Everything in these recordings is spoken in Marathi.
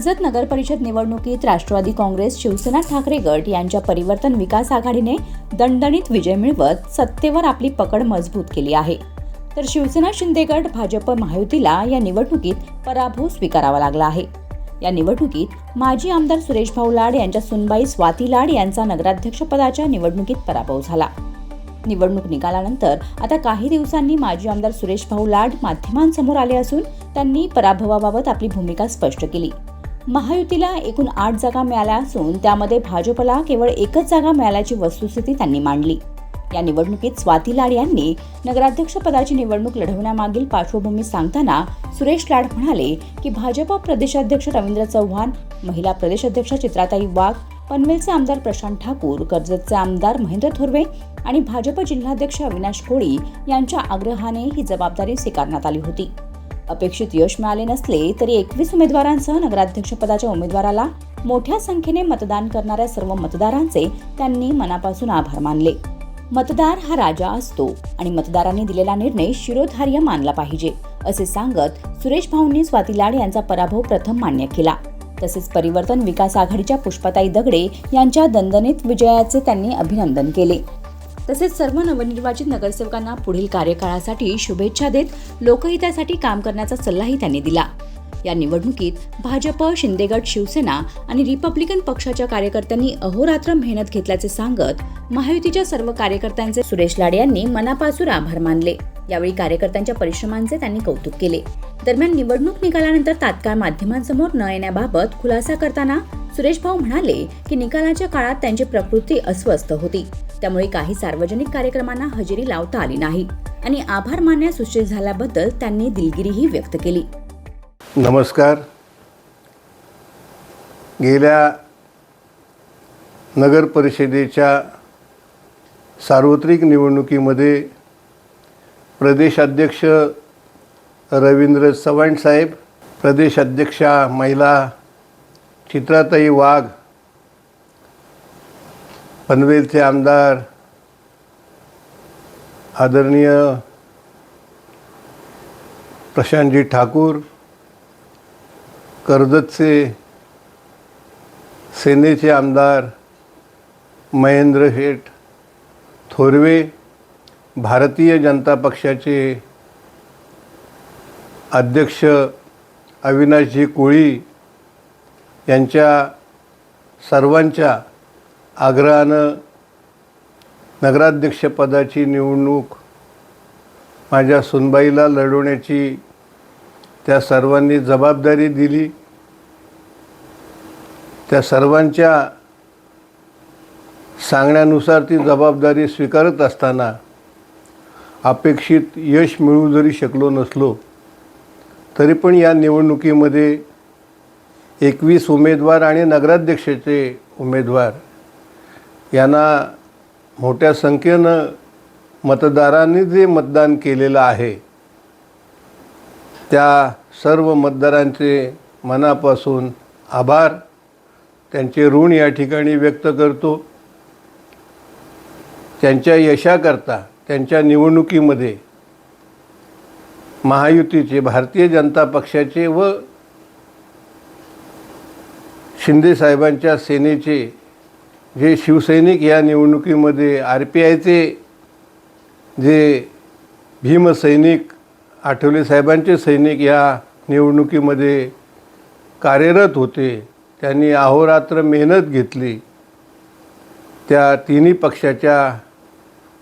कर्जत नगर परिषद निवडणुकीत राष्ट्रवादी काँग्रेस शिवसेना ठाकरे गट यांच्या परिवर्तन विकास आघाडीने दणदणीत विजय मिळवत सत्तेवर आपली पकड मजबूत केली आहे. तर शिवसेना शिंदे गट भाजप महायुतीला या निवडणुकीत पराभव स्वीकारावा लागला आहे. या निवडणुकीत माजी आमदार सुरेश भाऊ लाड यांच्या सुनबाई स्वाती लाड यांचा नगराध्यक्षपदाच्या निवडणुकीत पराभव झाला. निवडणूक निकालानंतर आता काही दिवसांनी माजी आमदार सुरेश भाऊ लाड माध्यमांसमोर आले असून त्यांनी पराभवाबाबत आपली भूमिका स्पष्ट केली. महायुतीला एकूण आठ जागा मिळाल्या असून त्यामध्ये भाजपला केवळ एकच जागा मिळाल्याची वस्तुस्थिती त्यांनी मांडली. या निवडणुकीत स्वाती लाड यांनी नगराध्यक्षपदाची निवडणूक लढवण्यामागील पार्श्वभूमी सांगताना सुरेश लाड म्हणाले की भाजप प्रदेशाध्यक्ष रवींद्र चव्हाण महिला प्रदेशाध्यक्ष चित्राताई वाघ पनवेलचे आमदार प्रशांत ठाकूर कर्जतचे आमदार महेंद्र थोरवे आणि भाजप जिल्हाध्यक्ष अविनाश कोळी यांच्या आग्रहाने ही जबाबदारी स्वीकारण्यात आली होती. अपेक्षित यश मिळाले नसले तरी एकवीस उमेदवारांसह नगराध्यक्षपदाच्या उमेदवाराला मोठ्या संख्येने मतदान करणाऱ्या सर्व मतदारांचे त्यांनी मनापासून आभार मानले. मतदार हा राजा असतो आणि मतदारांनी दिलेला निर्णय शिरोधार्य मानला पाहिजे असे सांगत सुरेश भाऊंनी स्वाती लाड यांचा पराभव प्रथम मान्य केला. तसेच परिवर्तन विकास आघाडीच्या पुष्पाताई दगडे यांच्या दणदणीत विजयाचे त्यांनी अभिनंदन केले. तसेच सर्व नवनिर्वाचित नगरसेवकांना पुढील कार्यकाळासाठी शुभेच्छा देत लोकहितासाठी काम करण्याचा सल्लाही त्यांनी दिला. या निवडणुकीत भाजप शिंदेगड शिवसेना आणि रिपब्लिकन पक्षाच्या कार्यकर्त्यांनी अहोरात्र मेहनत घेतल्याचे सांगत महायुतीच्या सर्व कार्यकर्त्यांचे सुरेश लाड यांनी मनापासून आभार मानले. यावेळी कार्यकर्त्यांच्या परिश्रमांचे त्यांनी कौतुक केले. दरम्यान निवडणूक निकालानंतर तात्काळ माध्यमांसमोर न येण्याबाबत खुलासा करताना सुरेश भाऊ म्हणाले की निकालाच्या काळात त्यांची प्रकृती अस्वस्थ होती. त्यामुळे काही सार्वजनिक कार्यक्रमांना हजेरी लावता आली नाही. आणि आभार मानण्यास उशीर झाल्याबद्दल त्यांनी दिलगिरीही व्यक्त केली. नमस्कार. गेल्या नगर परिषदेच्या सार्वत्रिक निवडणुकीमध्ये प्रदेशाध्यक्ष रवींद्र चव्हाण साहेब प्रदेशाध्यक्षा महिला चित्राताई वाघ पनवेलचे आमदार आदरणीय प्रशांतजी ठाकूर कर्जतचे सेनेचे आमदार महेंद्र शेठ थोरवे भारतीय जनता पक्षाचे अध्यक्ष अविनाशजी कोळी यांच्या सर्वांच्या आग्रहानं नगराध्यक्षपदाची निवडणूक माझ्या सुनबाईला लढवण्याची त्या सर्वांनी जबाबदारी दिली. त्या सर्वांच्या सांगण्यानुसार ती जबाबदारी स्वीकारत असताना अपेक्षित यश मिळवू जरी शकलो नसलो तरी पण या निवडणुकीमध्ये एकवीस उमेदवार आणि नगराध्यक्षाचे उमेदवार यांना मोठ्या संख्येनं मतदारांनी जे मतदान केलेलं आहे त्या सर्व मतदारांचे मनापासून आभार. त्यांचे ऋण या ठिकाणी व्यक्त करतो. त्यांच्या यशाकरता त्यांच्या निवडणुकीमध्ये महायुतीचे भारतीय जनता पक्षाचे व शिंदेसाहेबांच्या सेनेचे जे शिवसैनिक या निवडणुकीमध्ये आर पी आयचे जे भीमसैनिक आठवले साहेबांचे सैनिक या निवडणुकीमध्ये कार्यरत होते त्यांनी अहोरात्र मेहनत घेतली. त्या तिन्ही पक्षाच्या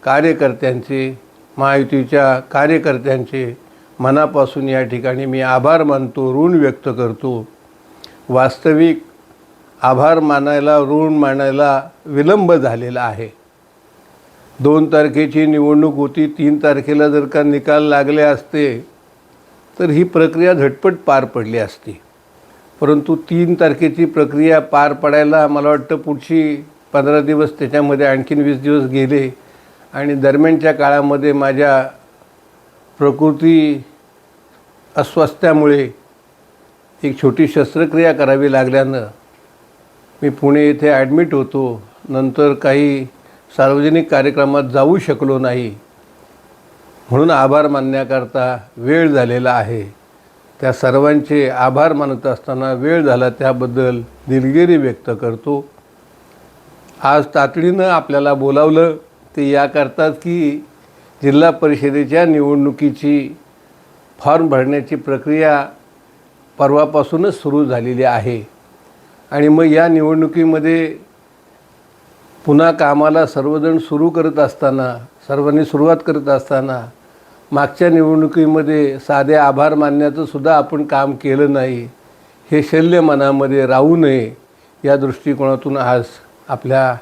कार्यकर्त्यांचे महायुतीच्या कार्यकर्त्यांचे मनापासून या ठिकाणी मी आभार मानतो ऋण व्यक्त करतो. वास्तविक आभार मानायला ऋण मानायला विलंब झालेला आहे. दोन तारखेची निवडणूक होती तीन तारखेला जर का निकाल लागले असते तर ही प्रक्रिया झटपट पार पडली असती. परंतु तीन तारखेची प्रक्रिया पार पडायला मला वाटतं पुढची पंधरा दिवस त्याच्यामध्ये आणखीन वीस दिवस गेले आणि दरम्यानच्या काळामध्ये माझ्या प्रकृती अस्वास्थ्यामुळे एक छोटी शस्त्रक्रिया करावी लागल्यानं मी पुणे येथे ॲडमिट होतो. नंतर काही सार्वजनिक कार्यक्रमात जाऊ शकलो नाही. म्हणून आभार मानण्याकरता वेळ झालेला आहे. त्या सर्वांचे आभार मानत असताना वेळ झाला त्याबद्दल दिलगिरी व्यक्त करतो. आज तातडीनं आपल्याला बोलावलं ते याकरताच की जिल्हा परिषदेच्या निवडणुकीची फॉर्म भरण्याची प्रक्रिया परवापासूनच सुरू झालेली आहे. आणि मग या निवडणुकीमध्ये पुन्हा कामाला सर्वजण सुरू करत असताना सर्वांनी सुरुवात करत असताना मागच्या निवडणुकीमध्ये साधे आभार मानण्याचं सुद्धा आपण काम केलं नाही हे शल्य मनामध्ये राहू नये या दृष्टिकोनातून आज आपल्या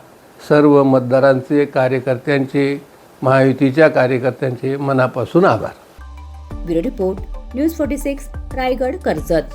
सर्व मतदारांचे कार्यकर्त्यांचे महायुतीच्या कार्यकर्त्यांचे मनापासून आभार. Bureau report news forty six Raigad Karjat.